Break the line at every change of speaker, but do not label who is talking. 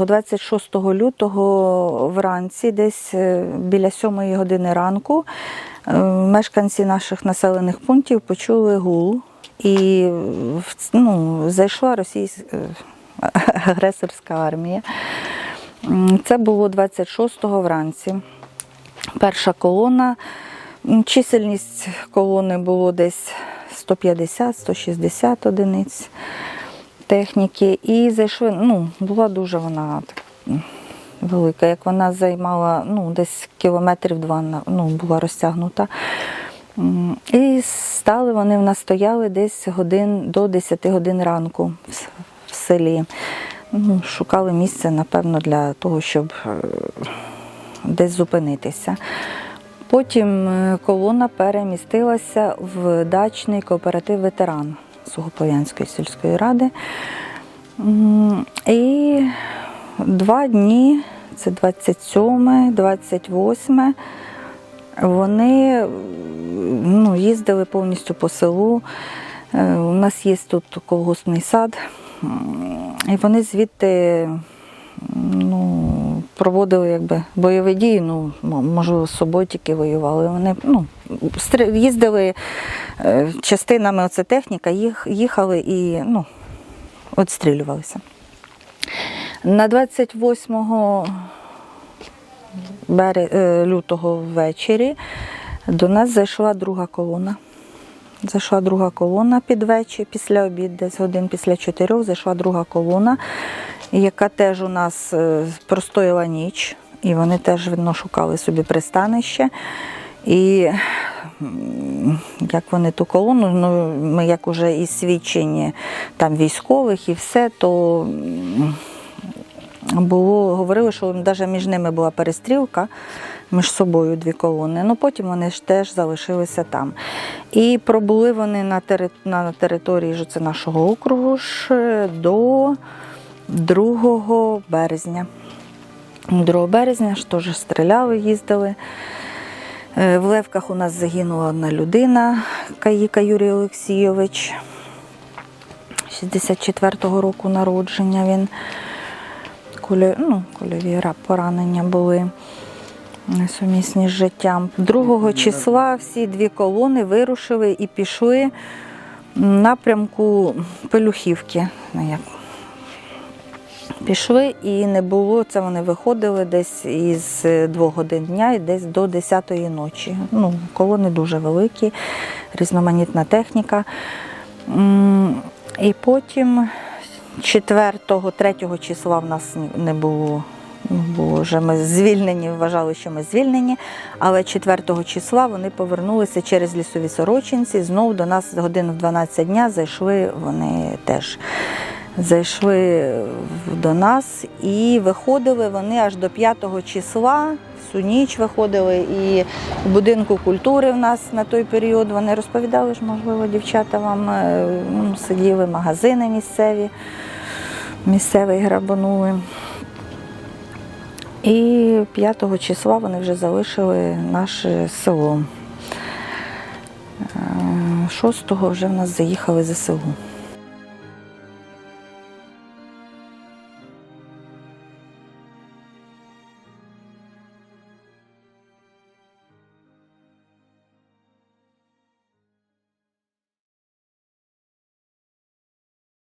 26 лютого вранці, десь е, біля 7 години ранку, е, мешканці наших населених пунктів почули гул і ну, зайшла російська агресорська армія. Це було 26-го вранці. Перша колона. Чисельність колони було десь 150-160 одиниць техніки. І зайшли, ну, була дуже вона так, велика, як вона займала ну, десь кілометрів два, ну, була розтягнута. І стали вони в нас стояли десь годин до 10 годин ранку в в селі. Ну, шукали місце, напевно, для того, щоб е, десь зупинитися. Потім е, колона перемістилася в дачний кооператив ветеран Сугополянської сільської ради. І два дні, це 27, 28, вони ну, їздили повністю по селу. Е, У нас є тут колгоспний сад, і вони звідти ну, проводили якби бойові дії, ну, м- можливо, з собою тільки воювали. Вони ну, їздили е, частинами, оце техніка, їх, їхали і ну, відстрілювалися. На 28 бере- е, лютого ввечері до нас зайшла друга колона. Зайшла друга колона під вечір, після обід, десь годин після чотирьох, зайшла друга колона, яка теж у нас е, простояла ніч, і вони теж видно шукали собі пристанище. І як вони ту колону, ну, ми як уже із свідчень там військових і все, то було, говорили, що навіть між ними була перестрілка між собою дві колони. Ну потім вони ж теж залишилися там. І пробули вони на, на території це нашого округу ж до 2 березня. 2 березня ж теж стріляли, їздили. Е, В Левках у нас загинула одна людина, Каїка Юрій Олексійович. 64-го року народження він. Кулі, ну, кульові поранення були несумісні з життям. 2 числа всі дві колони вирушили і пішли в напрямку Пелюхівки. Ну, Пішли і не було, це вони виходили десь із двох годин дня і десь до 10-ї ночі. Ну, колони дуже великі, різноманітна техніка. І потім 4 3 числа в нас не було. Було вже ми звільнені, вважали, що ми звільнені. Але 4 числа вони повернулися через лісові сорочинці. Знову до нас годину в 12 дня зайшли вони теж. Зайшли до нас і виходили вони аж до 5 числа. Всю ніч виходили і в будинку культури в нас на той період вони розповідали ж, можливо, дівчата вам е, ну, сиділи магазини місцеві, місцеві грабанули. І 5 числа вони вже залишили наше село. Е, 6-го вже в нас заїхали ЗСУ.